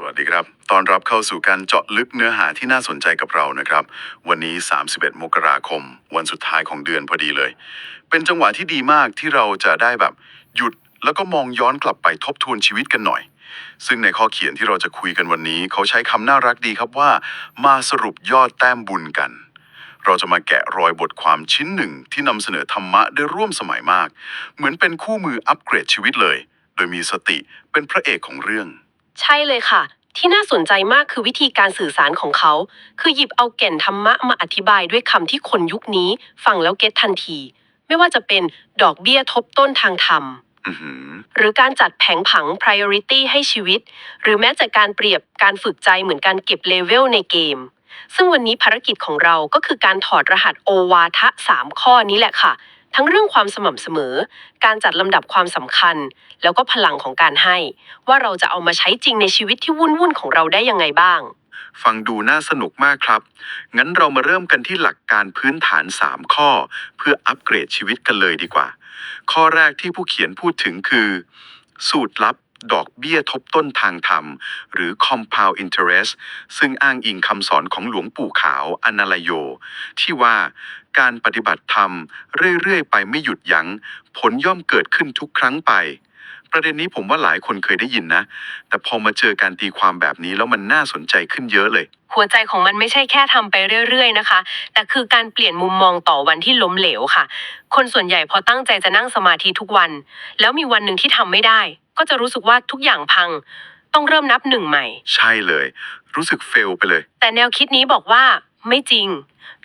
สวัสดีครับ ตอนรับเข้าสู่การเจาะลึกเนื้อหาที่น่าสนใจกับเรานะครับ วันนี้ 31 มกราคม วันสุดท้ายของเดือนพอดีเลย เป็นจังหวะที่ดีมากที่เราจะได้แบบหยุดแล้วก็มองย้อนกลับไปทบทวนชีวิตกันหน่อย ซึ่งในข้อเขียนที่เราจะคุยกันวันนี้ เขาใช้คำน่ารักดีครับว่า มาสรุปยอดแต้มบุญกัน เราจะมาแกะรอยบทความชิ้นหนึ่งที่นำเสนอธรรมะได้ร่วมสมัยมาก เหมือนเป็นคู่มืออัปเกรดชีวิตเลย โดยมีสติเป็นพระเอกของเรื่อง ใช่เลยค่ะ ที่น่าสนใจมากคือวิธีการสื่อสารของเขา คือหยิบเอาแก่นธรรมะมาอธิบายด้วยคำที่คนยุคนี้ ฟังแล้วเก็ตทันที ไม่ว่าจะเป็นดอกเบี้ยทบต้นทางธรรม อือหือ หรือการจัดแผงผัง priority ให้ชีวิต หรือแม้แต่การเปรียบการฝึกใจเหมือนการเก็บเลเวลในเกม ซึ่งวันนี้ภารกิจของเราก็คือการถอดรหัสโอวาทะ 3 ข้อนี้แหละค่ะ ทั้งเรื่องความสม่ำเสมอ การจัดลำดับความสำคัญ แล้วก็พลังของการให้ ว่าเราจะเอามาใช้จริงในชีวิตที่วุ่นๆของเราได้ยังไงบ้าง ฟังดูน่าสนุกมากครับ งั้นเรามาเริ่มกันที่หลักการพื้นฐาน 3 ข้อ เพื่ออัปเกรดชีวิตกันเลยดีกว่า ข้อแรกที่ผู้เขียนพูดถึงคือ สูตรลับ ดอกเบี้ยทบต้นทางธรรม หรือ compound interest ซึ่งอ้างอิงคำสอนของหลวงปู่ขาวอนาลโย ที่ว่าการปฏิบัติธรรม เรื่อยๆ ไปไม่หยุดยัง้ง ผลย่อมเกิดขึ้นทุกครั้งไป ประเด็นนี้ผมว่าหลายคนเคยได้ยินนะ แต่พอมาเจอการตีความแบบนี้แล้วมันน่าสนใจขึ้นเยอะเลย หัวใจของมันไม่ใช่แค่ทำไปเรื่อยๆนะคะ แต่คือการเปลี่ยนมุมมองต่อวันที่ล้มเหลวค่ะ คนส่วนใหญ่พอตั้งใจจะนั่งสมาธิทุกวัน แล้วมีวันหนึ่งที่ทำไม่ได้ ก็จะรู้สึกว่าทุกอย่างพัง ต้องเริ่มนับหนึ่งใหม่ ใช่เลย รู้สึกเฟลไปเลย แต่แนวคิดนี้บอกว่าไม่จริง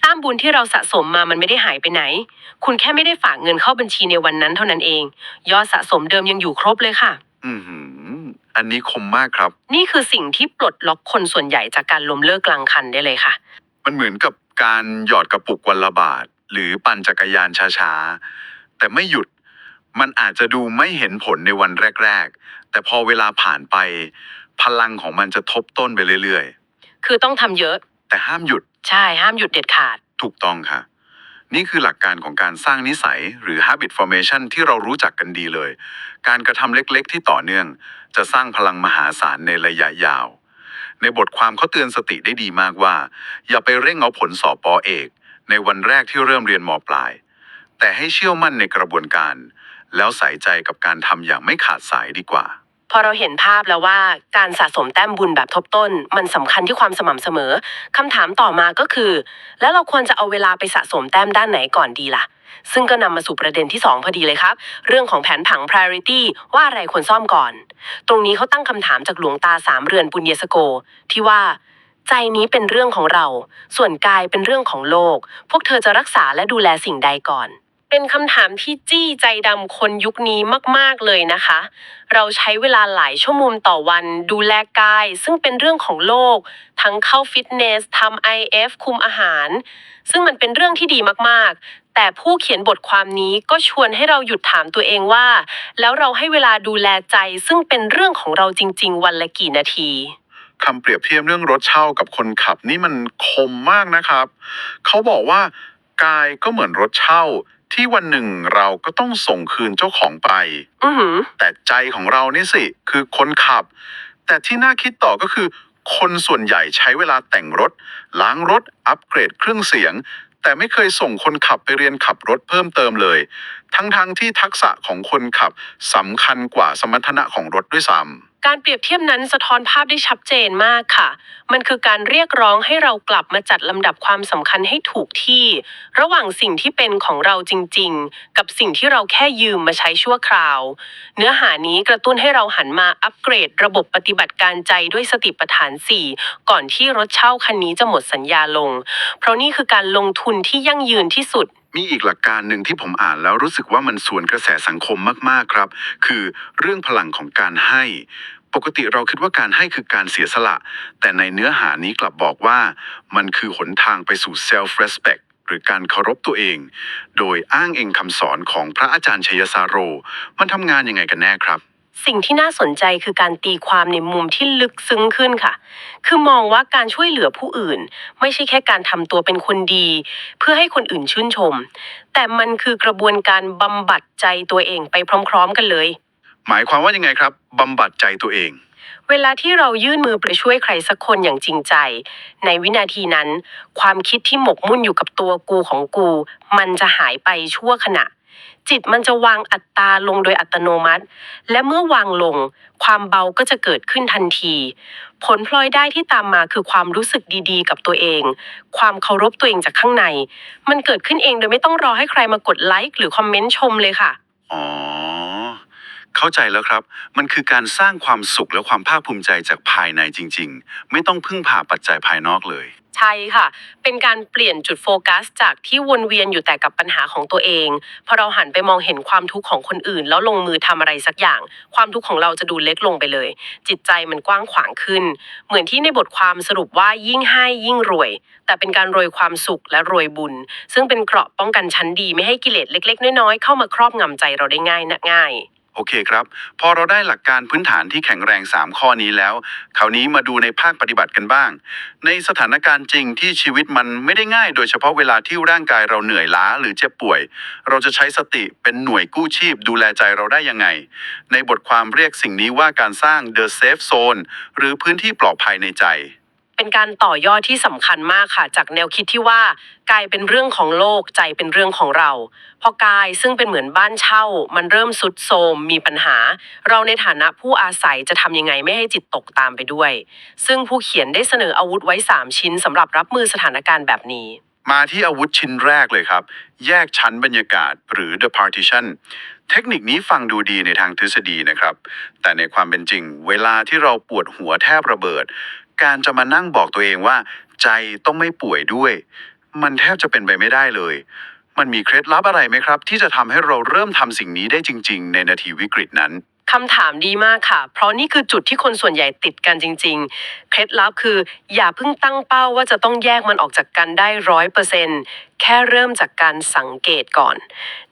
แต้มบุญที่เราสะสมมามันไม่ได้หายไปไหน คุณแค่ไม่ได้ฝากเงินเข้าบัญชีในวันนั้นเท่านั้นเอง ยอดสะสมเดิมยังอยู่ครบเลยค่ะ อือหือ อันนี้คมมากครับ นี่คือสิ่งที่ปลดล็อกคนส่วนใหญ่จากการล้มเลิกกลางคันได้เลยค่ะ มันเหมือนกับการหยอดกระปุกวันละบาท หรือปั่นจักรยานช้าๆ แต่ไม่หยุด มันอาจจะดูไม่เห็นผลในวันแรก ๆ แต่พอเวลาผ่านไป พลังของมันจะทบต้นไปเรื่อยคือต้องทำเยอะ ๆ แต่ห้ามหยุดใช่ห้ามหยุดเด็ดขาด ถูกต้องค่ะ นี่คือหลักการของการสร้างนิสัยหรือ habit formation ที่เรารู้จักกันดีเลย การกระทำเล็กๆ ที่ต่อเนื่อง จะสร้างพลังมหาศาลในระยะยาว ในบทความเขาเตือนสติได้ดีมากว่า อย่าไปเร่งเอาผลสอบปอเอก ในวันแรกที่เริ่มเรียนมปลาย แต่ให้เชื่อมั่นในกระบวนการ แล้วใส่ใจกับการทำอย่างไม่ขาดสายดีกว่า พอเราเห็นภาพแล้วว่าการสะสมแต้มบุญแบบทบต้น มันสำคัญที่ความสม่ำเสมอคำถามต่อมาก็คือ แล้วเราควรจะเอาเวลาไปสะสมแต้มด้านไหนก่อนดีล่ะ ซึ่งก็นำมาสู่ประเด็นที่ 2 พอดีเลยครับ เรื่องของแผนผัง priority ว่าอะไรควรซ่อมก่อน ตรงนี้เขาตั้งคำถามจากหลวงตาสามเรือนปุญเยสโก ที่ว่าใจนี้เป็นเรื่องของเรา ส่วนกายเป็นเรื่องของโลก พวกเธอจะรักษาและดูแลสิ่งใดก่อน เป็นคำถามที่จี้ใจดำคนยุคนี้มากๆเลยนะคะ เราใช้เวลาหลายชั่วโมงต่อวันดูแลกาย ซึ่งเป็นเรื่องของโลก ทั้งเข้าฟิตเนสทำ IF คุมอาหาร ซึ่งมันเป็นเรื่องที่ดีมากๆ แต่ผู้เขียนบทความนี้ก็ชวนให้เราหยุดถามตัวเองว่า แล้วเราให้เวลาดูแลใจ ซึ่งเป็นเรื่องของเราจริง ๆ วันละกี่นาทีคำเปรียบเทียบเรื่องรถเช่ากับคนขับนี่มันคมมากนะครับ เขาบอกว่ากายก็เหมือนรถเช่า ที่วันหนึ่งเราก็ต้องส่งคืนเจ้าของไป อือหือ แต่ใจของเรานี่สิ คือคนขับ แต่ที่น่าคิดต่อก็คือ คนส่วนใหญ่ใช้เวลาแต่งรถ ล้างรถ อัปเกรดเครื่องเสียง แต่ไม่เคยส่งคนขับไปเรียนขับรถเพิ่มเติมเลย ทั้งๆที่ทักษะของคนขับสำคัญกว่าสมรรถนะของรถด้วยซ้ำ การเปรียบเทียบนั้นสะท้อนภาพได้ชัดเจนมากค่ะ มันคือการเรียกร้องให้เรากลับมาจัดลำดับความสำคัญให้ถูกที่ ระหว่างสิ่งที่เป็นของเราจริง ๆ กับสิ่งที่เราแค่ยืมมาใช้ชั่วคราว เนื้อหานี้กระตุ้นให้เราหันมาอัปเกรด ระบบปฏิบัติการใจด้วยสติปัฏฐาน 4 ก่อนที่รถเช่าคันนี้จะหมดสัญญาลง เพราะนี่คือการลงทุนที่ยั่งยืนที่สุด มีอีกหลักการหนึ่งที่ผมอ่านแล้วรู้สึกว่ามันสวนกระแสสังคมมากๆครับ คือเรื่องพลังของการให้ ปกติเราคิดว่าการให้คือการเสียสละ แต่ในเนื้อหานี้กลับบอกว่า มันคือหนทางไปสู่ self respect หรือการเคารพตัวเอง โดยอ้างเองคำสอนของพระอาจารย์ชยสาโร มันทำงานยังไงกันแน่ครับ สิ่งที่น่าสนใจคือการตีความในมุมที่ลึกซึ้งขึ้นค่ะ คือมองว่าการช่วยเหลือผู้อื่น ไม่ใช่แค่การทำตัวเป็นคนดี เพื่อให้คนอื่นชื่นชม แต่มันคือกระบวนการบำบัดใจตัวเองไปพร้อม ๆ กันเลย หมายความว่ายังไงครับบำบัดใจตัวเอง เวลาที่เรายื่นมือไปช่วยใครสักคนอย่างจริงใจ ในวินาทีนั้น ความคิดที่หมกมุ่นอยู่กับตัวกูของกู มันจะหายไปชั่วขณะ จิตมันจะวางอัตราลงโดยอัตโนมัติ และเมื่อวางลง ความเบาก็จะเกิดขึ้นทันที ผลพลอยได้ที่ตามมาคือความรู้สึกดีๆ กับตัวเอง ความเคารพตัวเองจากข้างใน มันเกิดขึ้นเองโดยไม่ต้องรอให้ใครมากดไลค์หรือคอมเมนต์ชมเลยค่ะ อ๋อ เข้าใจแล้วครับ มันคือการสร้างความสุขและความภาคภูมิใจจากภายในจริง ๆ ไม่ต้องพึ่งพาปัจจัยภายนอกเลย ใช่ค่ะ เป็นการเปลี่ยนจุดโฟกัส จากที่วนเวียนอยู่แต่กับปัญหาของตัวเอง พอเราหันไปมองเห็นความทุกข์ของคนอื่น แล้วลงมือทำอะไรสักอย่าง ความทุกข์ของเราจะดูเล็กลงไปเลย จิตใจมันกว้างขวางขึ้น เหมือนที่ในบทความสรุปว่ายิ่งให้ยิ่งรวย แต่เป็นการโรยความสุขและโรยบุญ ซึ่งเป็นเกราะป้องกันชั้นดีไม่ให้กิเลสเล็ก ๆ น้อยๆเข้ามาครอบงำใจเราได้ง่ายนะง่าย โอเคครับ พอเราได้หลักการพื้นฐานที่แข็งแรง 3 ข้อนี้แล้ว คราวนี้มาดูในภาคปฏิบัติกันบ้าง ในสถานการณ์จริงที่ชีวิตมันไม่ได้ง่าย โดยเฉพาะเวลาที่ร่างกายเราเหนื่อยล้าหรือเจ็บป่วย เราจะใช้สติเป็นหน่วยกู้ชีพ ดูแลใจเราได้ยังไง ในบทความเรียกสิ่งนี้ว่าการสร้าง the safe zone หรือพื้นที่ปลอดภัยในใจ เป็นการต่อยอดที่สำคัญมากค่ะ จากแนวคิดที่ว่ากายเป็นเรื่องของโลกใจเป็นเรื่องของเรา พอกายซึ่งเป็นเหมือนบ้านเช่า มันเริ่มสุดโทรมมีปัญหา เราในฐานะผู้อาศัยจะทำยังไงไม่ให้จิตตกตามไปด้วย ซึ่งผู้เขียนได้เสนออาวุธไว้ 3 ชิ้นสำหรับรับมือสถานการณ์แบบนี้ มาที่อาวุธชิ้นแรกเลยครับ แยกชั้นบรรยากาศหรือ the partition เทคนิคนี้ฟังดูดีในทางทฤษฎีนะครับ แต่ในความเป็นจริง เวลาที่เราปวดหัวแทบระเบิด การจะมานั่งบอกตัวเองว่า ใจต้องไม่ป่วยด้วย มันแทบจะเป็นไปไม่ได้เลย มันมีเคล็ดลับอะไรไหมครับ ที่จะทำให้เราเริ่มทำสิ่งนี้ได้จริง ๆ ในนาทีวิกฤตนั้น คำถามดีมากค่ะ เพราะนี่คือจุดที่คนส่วนใหญ่ติดกันจริง ๆ เคล็ดลับคือ อย่าเพิ่งตั้งเป้าว่าจะต้องแยกมันออกจากกันได้ร้อยเปอร์เซ็นแค่เริ่มจากการสังเกตก่อน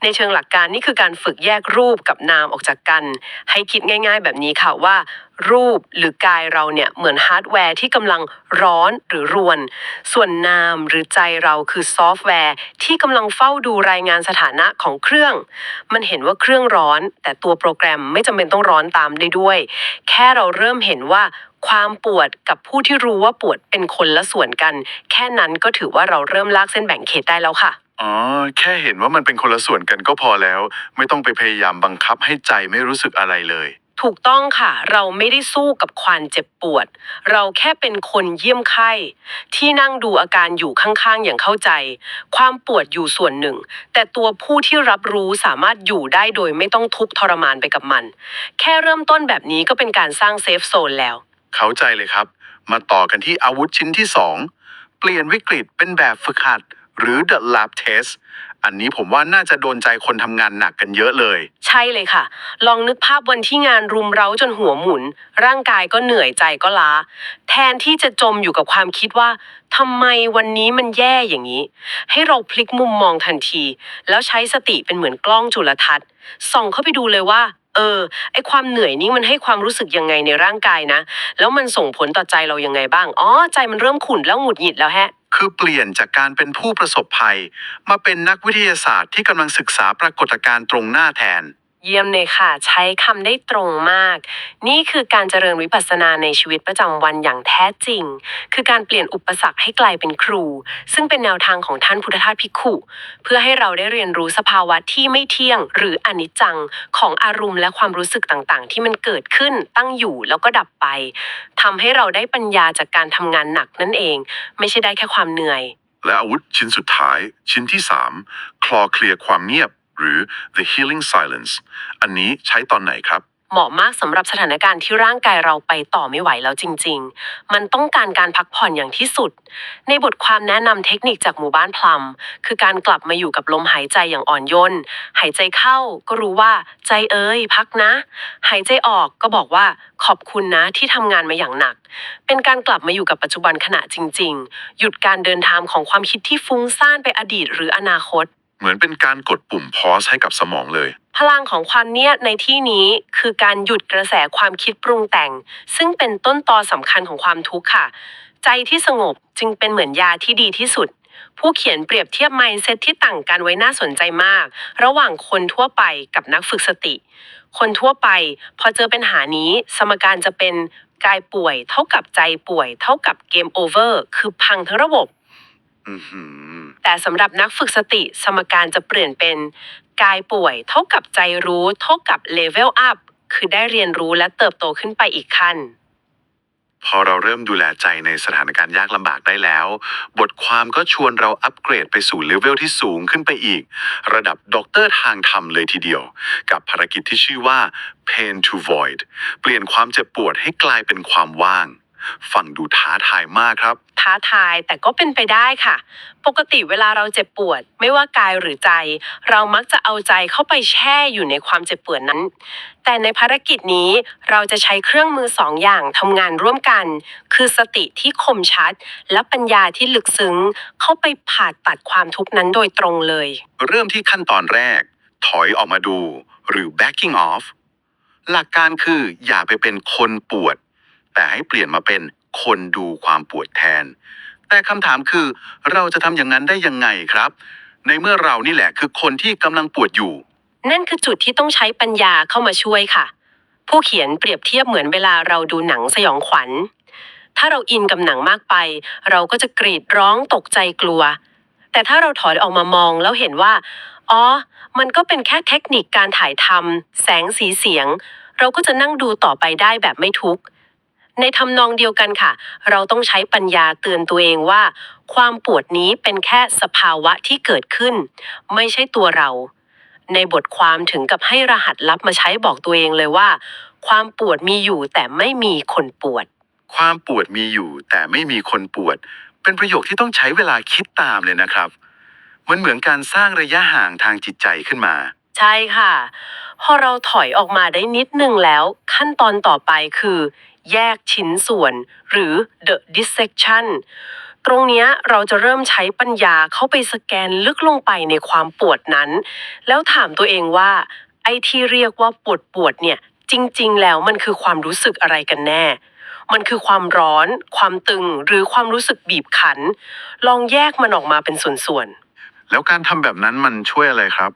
ในเชิงหลักการนี่คือการฝึกแยกรูปกับนามออกจากกัน ให้คิดง่าย ๆ แบบนี้ค่ะว่า รูปหรือกายเราเนี่ยเหมือนฮาร์ดแวร์ที่กำลังร้อนหรือรวน ส่วนนามหรือใจเราคือซอฟต์แวร์ที่กำลังเฝ้าดูรายงานสถานะของเครื่อง มันเห็นว่าเครื่องร้อน แต่ตัวโปรแกรมไม่จำเป็นต้องร้อนตามได้ด้วย แค่เราเริ่มเห็นว่า ความปวดกับผู้ที่รู้ว่าปวดเป็นคนละส่วนกัน แค่นั้นก็ถือว่าเราเริ่มลากเส้นแบ่งเขตได้แล้วค่ะ อ๋อ แค่เห็นว่ามันเป็นคนละส่วนกันก็พอแล้ว ไม่ต้องไปพยายามบังคับให้ใจไม่รู้สึกอะไรเลย ถูกต้องค่ะ เราไม่ได้สู้กับความเจ็บปวด เราแค่เป็นคนเยี่ยมไข้ ที่นั่งดูอาการอยู่ข้างๆ อย่างเข้าใจ ความปวดอยู่ส่วนหนึ่ง แต่ตัวผู้ที่รับรู้สามารถอยู่ได้โดยไม่ต้องทุกข์ทรมานไปกับมัน แค่เริ่มต้นแบบนี้ก็เป็นการสร้างเซฟโซนแล้ว เข้าใจเลยครับ มาต่อกันที่อาวุธชิ้นที่ 2 เปลี่ยนวิกฤตเป็นแบบฝึกหัด หรือ the lab test อันนี้ผมว่าน่าจะโดนใจคนทำงานหนักกันเยอะเลย ใช่เลยค่ะ ลองนึกภาพวันที่งานรุมเร้าจนหัวหมุน ร่างกายก็เหนื่อยใจก็ล้า แทนที่จะจมอยู่กับความคิดว่าทำไมวันนี้มันแย่อย่างนี้ ให้เราพลิกมุมมองทันที แล้วใช้สติเป็นเหมือนกล้องจุลทรรศน์ส่องเข้าไปดูเลยว่า เออ ไอความเหนื่อยนี้มันให้ความรู้สึกยังไงในร่างกายนะ แล้วมันส่งผลต่อใจเรายังไงบ้าง อ๋อ ใจมันเริ่มขุ่นแล้วหงุดหงิดแล้วแฮะ คือเปลี่ยนจากการเป็นผู้ประสบภัย มาเป็นนักวิทยาศาสตร์ที่กำลังศึกษาปรากฏการณ์ตรงหน้าแทน เยี่ยมเลยค่ะ ใช้คำได้ตรงมาก นี่คือการเจริญวิปัสสนาในชีวิตประจำวันอย่างแท้จริง คือการเปลี่ยนอุปสรรคให้กลายเป็นครู ซึ่งเป็นแนวทางของท่านพุทธทาสภิกขุ เพื่อให้เราได้เรียนรู้สภาวะที่ไม่เที่ยง หรืออนิจจังของอารมณ์และความรู้สึกต่างๆ ที่มันเกิดขึ้นตั้งอยู่แล้วก็ดับไปทำให้เราได้ปัญญาจากการทำงานหนักนั่นเอง ไม่ใช่ได้แค่ความเหนื่อย และอาวุธชิ้นสุดท้าย ชิ้นที่ 3 คลอเคลียร์ความเงียบ หรือ the healing silence อันนี้ใช้ตอนไหนครับ เหมาะมากสำหรับสถานการณ์ที่ร่างกายเราไปต่อไม่ไหวแล้วจริง ๆ มันต้องการการพักผ่อนอย่างที่สุด ในบทความแนะนำเทคนิคจากหมู่บ้านพลัม คือการกลับมาอยู่กับลมหายใจอย่างอ่อนโยน หายใจเข้าก็รู้ว่าใจเอ้ย พักนะ หายใจออกก็บอกว่าขอบคุณนะที่ทำงานมาอย่างหนัก เป็นการกลับมาอยู่กับปัจจุบันขณะจริง ๆ หยุดการเดินทางของความคิดที่ฟุ้งซ่านไปอดีตหรืออนาคต เหมือนเป็นการกดปุ่มพอสให้กับสมองเลย พลังของความเนียดในที่นี้คือการหยุดกระแสความคิดปรุงแต่ง ซึ่งเป็นต้นตอสำคัญของความทุกข์ค่ะ ใจที่สงบจึงเป็นเหมือนยาที่ดีที่สุด ผู้เขียนเปรียบเทียบ mindset ที่ต่างกันไว้น่าสนใจมาก ระหว่างคนทั่วไปกับนักฝึกสติ คนทั่วไป พอเจอปัญหานี้ สมการจะเป็นกายป่วย เท่ากับใจป่วย เท่ากับเกมโอเวอร์คือพังทั้งระบบ แต่สำหรับนักฝึกสติสมการจะเปลี่ยนเป็น กายป่วย เท่ากับใจรู้เท่ากับเลเวลอัพคือได้เรียนรู้และเติบโตขึ้นไปอีกขั้น พอเราเริ่มดูแลใจในสถานการณ์ยากลำบากได้แล้ว บทความก็ชวนเราอัปเกรดไปสู่เลเวลที่สูงขึ้นไปอีก ระดับด็อกเตอร์ทางธรรมเลยทีเดียว กับภารกิจที่ชื่อว่า pain to void เปลี่ยนความเจ็บปวดให้กลายเป็นความว่าง ฟังดูท้าทายมากครับ ท้าทาย แต่ก็เป็นไปได้ค่ะ ปกติเวลาเราเจ็บปวด ไม่ว่ากายหรือใจ เรามักจะเอาใจเข้าไปแช่อยู่ในความเจ็บปวดนั้น แต่ในภารกิจนี้เราจะใช้เครื่องมือสองอย่างทำงานร่วมกัน คือสติที่คมชัด และปัญญาที่ลึกซึ้ง เข้าไปผ่าตัดความทุกข์นั้นโดยตรงเลย เริ่มที่ขั้นตอนแรก ถอยออกมาดู หรือ backing off หลักการคืออย่าไปเป็นคนปวด แต่ให้เปลี่ยนมาเป็น คนดูความปวดแทน แต่คำถามคือเราจะทำอย่างนั้นได้ยังไงครับ ในเมื่อเรานี่แหละคือคนที่กำลังปวดอยู่ นั่นคือจุดที่ต้องใช้ปัญญาเข้ามาช่วยค่ะ ผู้เขียนเปรียบเทียบเหมือนเวลาเราดูหนังสยองขวัญ ถ้าเราอินกับหนังมากไป เราก็จะกรีดร้องตกใจกลัว แต่ถ้าเราถอยออกมามองแล้วเห็นว่า อ๋อ มันก็เป็นแค่เทคนิคการถ่ายทำแสงสีเสียง เราก็จะนั่งดูต่อไปได้แบบไม่ทุกข์ ในทำนองเดียวกันค่ะ เราต้องใช้ปัญญาเตือนตัวเองว่า ความปวดนี้เป็นแค่สภาวะที่เกิดขึ้น ไม่ใช่ตัวเรา ในบทความถึงกับให้รหัสลับมาใช้บอกตัวเองเลยว่า ความปวดมีอยู่แต่ไม่มีคนปวด ความปวดมีอยู่แต่ไม่มีคนปวด เป็นประโยคที่ต้องใช้เวลาคิดตามเลยนะครับ มันเหมือนการสร้างระยะห่างทางจิตใจขึ้นมา ใช่ค่ะ พอเราถอยออกมาได้นิดนึงแล้ว ขั้นตอนต่อไปคือ แยกชิ้นส่วน หรือ the dissection ตรงเนี้ยเราจะเริ่มใช้ปัญญาเข้าไปสแกนลึกลงไปในความปวดนั้น แล้วถามตัวเองว่า ไอ้ที่เรียกว่าปวดปวดๆเนี่ย จริง ๆ แล้วมันคือความรู้สึกอะไรกันแน่ มันคือความร้อน ความตึง หรือความรู้สึกบีบขัน ลองแยกมันออกมาเป็นส่วนๆแล้วการทำแบบนั้นมันช่วยอะไรครับ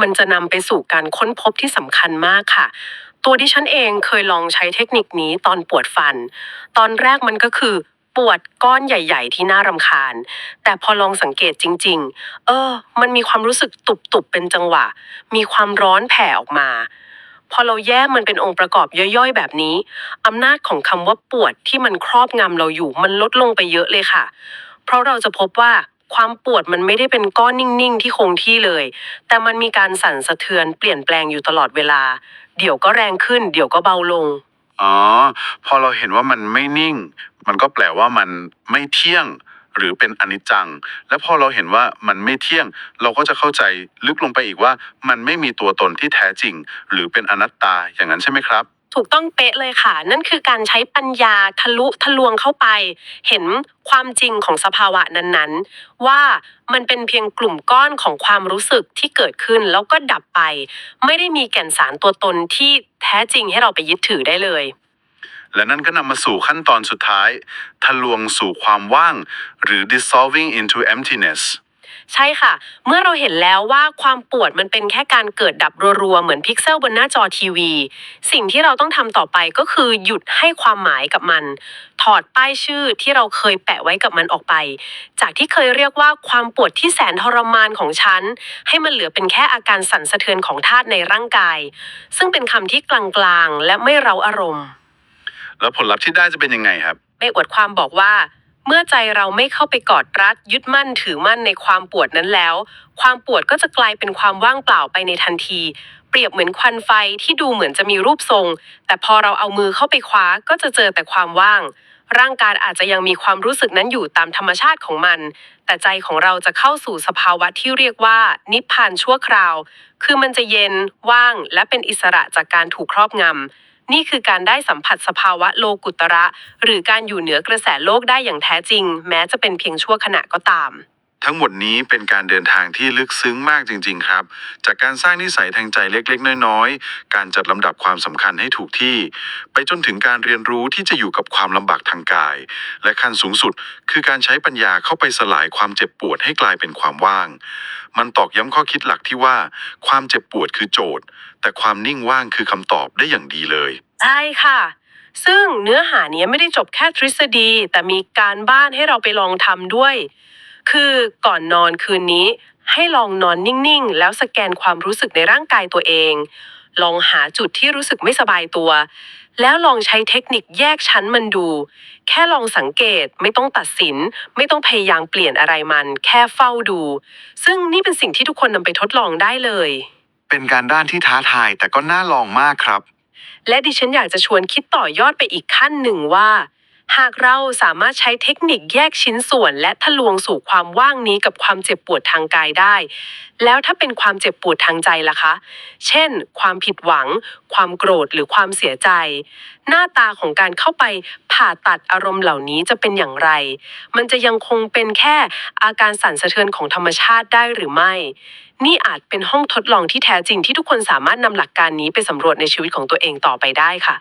มันจะนำไปสู่การค้นพบที่สำคัญมากค่ะ ตัวดิฉันเองเคยลองใช้เทคนิคนี้ตอนปวดฟัน ตอนแรกมันก็คือปวดก้อนใหญ่ ๆ ที่น่ารำคาญ แต่พอลองสังเกตจริง ๆ เออ มันมีความรู้สึกตุบๆเป็นจังหวะ มีความร้อนแผ่ออกมา พอเราแยกมันเป็นองค์ประกอบย่อยๆ แบบนี้อำนาจของคำว่าปวดที่มันครอบงำเราอยู่มันลดลงไปเยอะเลยค่ะ เพราะเราจะพบว่าความปวดมันไม่ได้เป็นก้อนนิ่งๆ ที่คงที่เลย แต่มันมีการสั่นสะเทือนเปลี่ยนแปลงอยู่ตลอดเวลา เดี๋ยวก็แรงขึ้น เดี๋ยวก็เบาลง อ๋อ พอเราเห็นว่ามันไม่นิ่ง มันก็แปลว่ามันไม่เที่ยง หรือเป็นอนิจจัง และพอเราเห็นว่ามันไม่เที่ยง เราก็จะเข้าใจลึกลงไปอีกว่า มันไม่มีตัวตนที่แท้จริง หรือเป็นอนัตตาอย่างนั้นใช่ไหมครับ ถูกต้องเป๊ะเลยค่ะ นั่นคือการใช้ปัญญาทะลุทะลวงเข้าไป เห็นความจริงของสภาวะนั้นๆ ว่ามันเป็นเพียงกลุ่มก้อนของความรู้สึกที่เกิดขึ้นแล้วก็ดับไป ไม่ได้มีแก่นสารตัวตนที่แท้จริงให้เราไปยึดถือได้เลย และนั่นก็นำมาสู่ขั้นตอนสุดท้าย ทะลวงสู่ความว่าง หรือ dissolving into emptiness ใช่ค่ะ เมื่อเราเห็นแล้วว่าความปวดมันเป็นแค่การเกิดดับรัวๆ เหมือนพิกเซลบนหน้าจอทีวี สิ่งที่เราต้องทำต่อไปก็คือหยุดให้ความหมายกับมัน ถอดป้ายชื่อที่เราเคยแปะไว้กับมันออกไป จากที่เคยเรียกว่าความปวดที่แสนทรมานของฉัน ให้มันเหลือเป็นแค่อาการสั่นสะเทือนของธาตุในร่างกาย ซึ่งเป็นคำที่กลางๆ และไม่เร้าอารมณ์ แล้วผลลัพธ์ที่ได้จะเป็นยังไงครับในอวดความบอกว่า เมื่อใจเราไม่เข้าไปกอดรัด ยึดมั่นถือมั่นในความปวดนั้นแล้ว ความปวดก็จะกลายเป็นความว่างเปล่าไปในทันที เปรียบเหมือนควันไฟที่ดูเหมือนจะมีรูปทรง แต่พอเราเอามือเข้าไปคว้าก็จะเจอแต่ความว่าง ร่างกายอาจจะยังมีความรู้สึกนั้นอยู่ตามธรรมชาติของมัน แต่ใจของเราจะเข้าสู่สภาวะที่เรียกว่า นิพพานชั่วคราว คือมันจะเย็นว่าง และเป็นอิสระจากการถูกครอบงำ นี่คือการได้สัมผัสสภาวะโลกุตระ หรือการอยู่เหนือกระแสโลกได้อย่างแท้จริง แม้จะเป็นเพียงชั่วขณะก็ตาม ทั้งหมดนี้เป็นการเดินทางที่ลึกซึ้งมากจริง ๆ ครับ จากการสร้างนิสัยทางใจเล็กๆ น้อยๆ การจัดลำดับความสำคัญให้ถูกที่ ไปจนถึงการเรียนรู้ที่จะอยู่กับความลำบากทางกาย และขั้นสูงสุด คือการใช้ปัญญาเข้าไปสลายความเจ็บปวดให้กลายเป็นความว่าง มันตอกย้ำข้อคิดหลักที่ว่า ความเจ็บปวดคือโจทย์ แต่ความนิ่งว่างคือคำตอบได้อย่างดีเลย ใช่ค่ะ ซึ่งเนื้อหาเนี้ยไม่ได้จบแค่ทฤษฎี แต่มีการบ้านให้เราไปลองทำด้วย คือก่อนนอนคืนนี้ ให้ลองนอนนิ่งๆ แล้วสแกนความรู้สึกในร่างกายตัวเอง ลองหาจุดที่รู้สึกไม่สบายตัว แล้วลองใช้เทคนิคแยกชั้นมันดู แค่ลองสังเกตไม่ต้องตัดสิน ไม่ต้องพยายามเปลี่ยนอะไรมัน แค่เฝ้าดู ซึ่งนี่เป็นสิ่งที่ทุกคนนำไปทดลองได้เลย เป็นการด้านที่ท้าทายแต่ก็น่าลองมากครับ และดิฉันอยากจะชวนคิดต่อยอดไปอีกขั้นหนึ่งว่า หากเราสามารถใช้เทคนิคแยกชิ้นส่วน และทะลวงสู่ความว่างนี้กับความเจ็บปวดทางกายได้ แล้วถ้าเป็นความเจ็บปวดทางใจล่ะคะ เช่น ความผิดหวัง ความโกรธหรือความเสียใจ หน้าตาของการเข้าไปผ่าตัดอารมณ์เหล่านี้จะเป็นอย่างไร มันจะยังคงเป็นแค่อาการสั่นสะเทือนของธรรมชาติได้หรือไม่ นี่อาจเป็นห้องทดลองที่แท้จริงที่ทุกคนสามารถนำหลักการนี้ไปสำรวจในชีวิตของตัวเองต่อไปได้ค่ะ